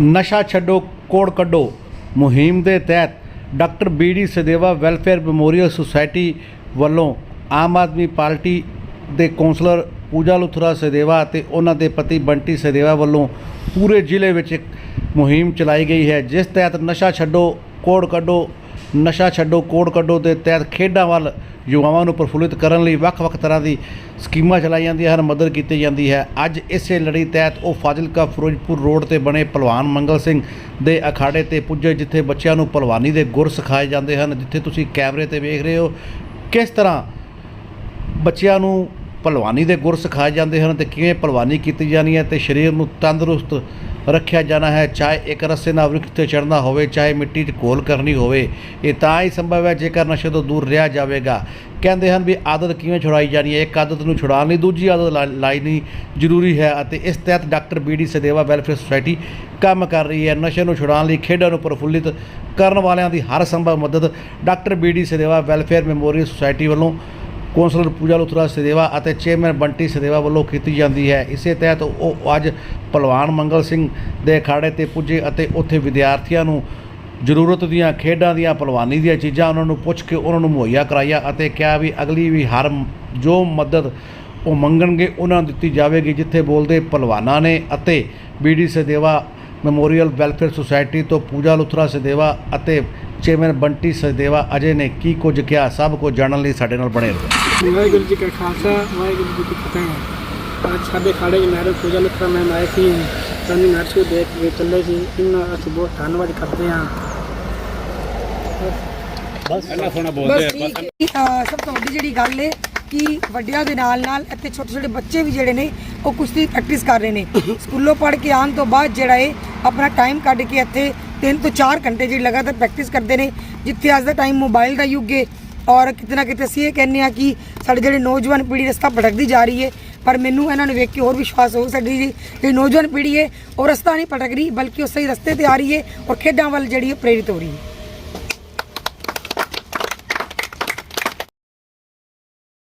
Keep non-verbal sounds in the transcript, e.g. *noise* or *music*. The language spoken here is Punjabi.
ਨਸ਼ਾ ਛੱਡੋ, ਕੋੜ ਕੱਢੋ। ਮੁਹਿੰਮ ਦੇ ਤਹਿਤ doctor BD Sadeva welfare memorial society ਵੱਲੋਂ ਆਮ ਆਦਮੀ ਪਾਰਟੀ ਦੇ ਕੌਂਸਲਰ ਪੂਜਾ ਲੁਥਰਾ ਸਦੇਵਾ ਅਤੇ ਉਹਨਾਂ ਦੇ ਪਤੀ ਬੰਟੀ ਸਦੇਵਾ ਵੱਲੋਂ ਪੂਰੇ ਜ਼ਿਲ੍ਹੇ ਵਿੱਚ ਇੱਕ ਮੁਹਿੰਮ ਚਲਾਈ ਗਈ ਹੈ, ਜਿਸ ਤਹਿਤ ਨਸ਼ਾ ਛੱਡੋ, ਕੋੜ ਕੱਢੋ ਨਸ਼ਾ ਛੱਡੋ ਕੋੜ ਕੱਢੋ ਦੇ ਤਹਿਤ ਖੇਡਾਂ ਵੱਲ ਯੁਵਾਵਾਂ ਨੂੰ ਪ੍ਰਫੁੱਲਿਤ ਕਰਨ ਲਈ ਵੱਖ-ਵੱਖ ਤਰ੍ਹਾਂ ਦੀ ਸਕੀਮਾਂ ਚਲਾਈਆਂ ਜਾਂਦੀਆਂ ਹਨ, ਮਦਦ ਕੀਤੀ ਜਾਂਦੀ ਹੈ। ਅੱਜ ਇਸੇ ਲੜੀ ਤਹਿਤ ਉਹ ਫਾਜ਼ਿਲਕਾ ਫਿਰੋਜ਼ਪੁਰ ਰੋਡ ਤੇ ਬਣੇ ਪਹਿਲਵਾਨ ਮੰਗਲ ਸਿੰਘ ਦੇ ਅਖਾੜੇ ਤੇ ਪੁੱਜੇ, ਜਿੱਥੇ ਬੱਚਿਆਂ ਨੂੰ ਪਹਿਲਵਾਨੀ ਦੇ ਗੁਰ ਸਿਖਾਏ ਜਾਂਦੇ ਹਨ। ਜਿੱਥੇ ਤੁਸੀਂ ਕੈਮਰੇ ਤੇ ਵੇਖ ਰਹੇ ਹੋ ਕਿਸ ਤਰ੍ਹਾਂ ਬੱਚਿਆਂ ਨੂੰ ਪਹਿਲਵਾਨੀ ਦੇ ਗੁਰ ਸਿਖਾਏ ਜਾਂਦੇ ਹਨ ਤੇ ਕਿਵੇਂ ਪਹਿਲਵਾਨੀ ਕੀਤੀ ਜਾਣੀ ਹੈ ਤੇ ਸਰੀਰ ਨੂੰ ਤੰਦਰੁਸਤ ਰੱਖਿਆ ਜਾਣਾ ਹੈ, ਚਾਹੇ ਇੱਕ ਰਸੇ ਨਾਲ ਵ੍ਰਿਕਸ਼ ਤੇ ਚੜ੍ਹਨਾ ਹੋਵੇ, ਚਾਹੇ ਮਿੱਟੀ 'ਚ ਘੋਲ ਕਰਨੀ ਹੋਵੇ, ਇਹ ਤਾਂ ਹੀ ਸੰਭਵ ਹੈ ਜੇਕਰ ਨਸ਼ੇ ਤੋਂ ਦੂਰ ਰਿਹਾ ਜਾਵੇਗਾ। ਕਹਿੰਦੇ ਹਨ ਵੀ ਆਦਤ ਕਿਵੇਂ ਛੁਡਾਈ ਜਾਣੀ ਹੈ? ਇੱਕ ਆਦਤ ਨੂੰ ਛੁਡਾਉਣ ਲਈ ਦੂਜੀ ਆਦਤ ਲਾ- ਲਾਣੀ ਜ਼ਰੂਰੀ ਹੈ ਅਤੇ ਇਸ ਤਹਿਤ doctor BD Sadeva welfare society ਕੰਮ ਕਰ ਰਹੀ ਹੈ। ਨਸ਼ੇ ਨੂੰ ਛੁਡਾਉਣ ਲਈ ਖੇਡਾਂ ਨੂੰ ਪ੍ਰਫੁੱਲਿਤ ਕਰਨ ਵਾਲਿਆਂ ਦੀ ਹਰ ਸੰਭਵ ਮਦਦ doctor BD Sadeva welfare memorial society ਵੱਲੋਂ ਕੌਂਸਲਰ ਪੂਜਾ ਲੁਥਰਾ ਸਦੇਵਾ ਅਤੇ ਚੇਅਰਮੈਨ ਬੰਟੀ ਸਦੇਵਾ ਵੱਲੋਂ ਕੀਤੀ ਜਾਂਦੀ ਹੈ। ਇਸੇ ਤਹਿਤ ਉਹ ਅੱਜ ਪਹਿਲਵਾਨ ਮੰਗਲ ਸਿੰਘ ਦੇ ਅਖਾੜੇ ਤੇ ਪੁੱਜੇ ਅਤੇ ਉੱਥੇ ਵਿਦਿਆਰਥੀਆਂ ਨੂੰ ਜ਼ਰੂਰਤ ਦੀਆਂ ਖੇਡਾਂ ਦੀਆਂ ਪਹਿਲਵਾਨੀ ਦੀਆਂ ਚੀਜ਼ਾਂ ਉਹਨਾਂ ਨੂੰ ਪੁੱਛ ਕੇ ਉਹਨਾਂ ਨੂੰ ਮੁਹੱਈਆ ਕਰਾਇਆ ਅਤੇ ਕਿਹਾ ਵੀ ਅਗਲੀ ਵੀ ਹਰ ਜੋ ਮਦਦ ਉਹ ਮੰਗਣਗੇ, ਉਹਨਾਂ ਨੂੰ ਦਿੱਤੀ ਜਾਵੇਗੀ, ਜਿੱਥੇ ਬੋਲਦੇ ਪਹਿਲਵਾਨਾਂ ਨੇ ਅਤੇ BD Sadeva memorial welfare society ਤੋਂ ਪੂਜਾ ਲੁਥਰਾ ਸਦੇਵਾ ਅਤੇ ਚੇਅਰਮੈਨ ਬੰਟੀ ਸਦੇਵਾ ਅਜੇ ਨੇ ਕੀ ਕੁਝ ਕਿਹਾ ਸਭ ਕੁਝ ਜਾਣਨ ਲਈ ਸਾਡੇ ਨਾਲ ਬਣੇ ਰਹੋ। ਵਾਹਿਗੁਰੂ ਜੀ ਕਾ ਖਾਲਸਾ ਵਾਹਿਗੁਰੂ ਜੀ ਕੀ ਫਤਿਹ। ਅੱਜ ਸਾਡੇ ਖਾੜੇ ਦੀ ਮੈਰਿਜ ਪੂਜਾ ਲਿਖਾ ਮੈਂ ਆਏ ਸੀ। ਸਾਨੂੰ ਨਰਸ ਨੂੰ ਦੇਖ ਕੇ ਚੱਲੇ ਸੀ। ਇਹਨਾਂ ਅਸੀਂ ਬਹੁਤ ਧੰਨਵਾਦ ਕਰਦੇ ਹਾਂ। ਬਸ। ਠੀਕ ਹੈ। ਅਹ ਸਭ ਤੋਂ ਵੱਡੀ ਜਿਹੜੀ ਗੱਲ ਹੈ ਕਿ ਵੱਡਿਆਂ ਦੇ ਨਾਲ ਨਾਲ ਇੱਥੇ ਛੋਟੇ ਛੋਟੇ ਬੱਚੇ ਵੀ ਜਿਹੜੇ ਨੇ ਉਹ ਕੁਸ਼ਤੀ ਪ੍ਰੈਕਟਿਸ ਕਰ ਰਹੇ ਨੇ। *coughs* ਸਕੂਲੋਂ ਪੜ੍ਹ ਕੇ ਆਉਣ ਤੋਂ ਬਾਅਦ ਜਿਹੜਾ ਹੈ ਆਪਣਾ ਟਾਈਮ ਕੱਢ ਕੇ ਇੱਥੇ ਤਿੰਨ ਤੋਂ ਚਾਰ ਘੰਟੇ ਜਿਹੜੀ ਲਗਾਤਾਰ ਪ੍ਰੈਕਟਿਸ ਕਰਦੇ ਨੇ, ਜਿੱਥੇ ਅੱਜ ਦਾ ਟਾਈਮ ਮੋਬਾਈਲ ਦਾ ਯੁੱਗ ਹੈ ਔਰ ਕਿਤੇ ਨਾ ਕਿਤੇ ਅਸੀਂ ਇਹ ਕਹਿੰਦੇ ਆ ਕਿ ਸਾਡੇ ਜਿਹੜੇ ਨੌਜਵਾਨ ਪੀੜ੍ਹੀ ਰਸਤਾ ਭਟਕਦੀ ਜਾ ਰਹੀ ਹੈ ਪਰ ਮੈਨੂੰ ਇਹਨਾਂ ਨੂੰ ਵੇਖ ਕੇ ਹੋਰ ਵਿਸ਼ਵਾਸ ਹੋ ਸਾਡੀ ਜਿਹੜੀ ਜਿਹੜੀ ਨੌਜਵਾਨ ਪੀੜ੍ਹੀ ਹੈ ਉਹ ਰਸਤਾ ਨਹੀਂ ਭਟਕ ਰਹੀ, ਬਲਕਿ ਉਹ ਸਹੀ ਰਸਤੇ ਤੇ ਆ ਰਹੀ ਹੈ ਔਰ ਖੇਡਾਂ ਵੱਲ ਜਿਹੜੀ ਹੈ ਪ੍ਰੇਰਿਤ ਹੋ ਰਹੀ ਹੈ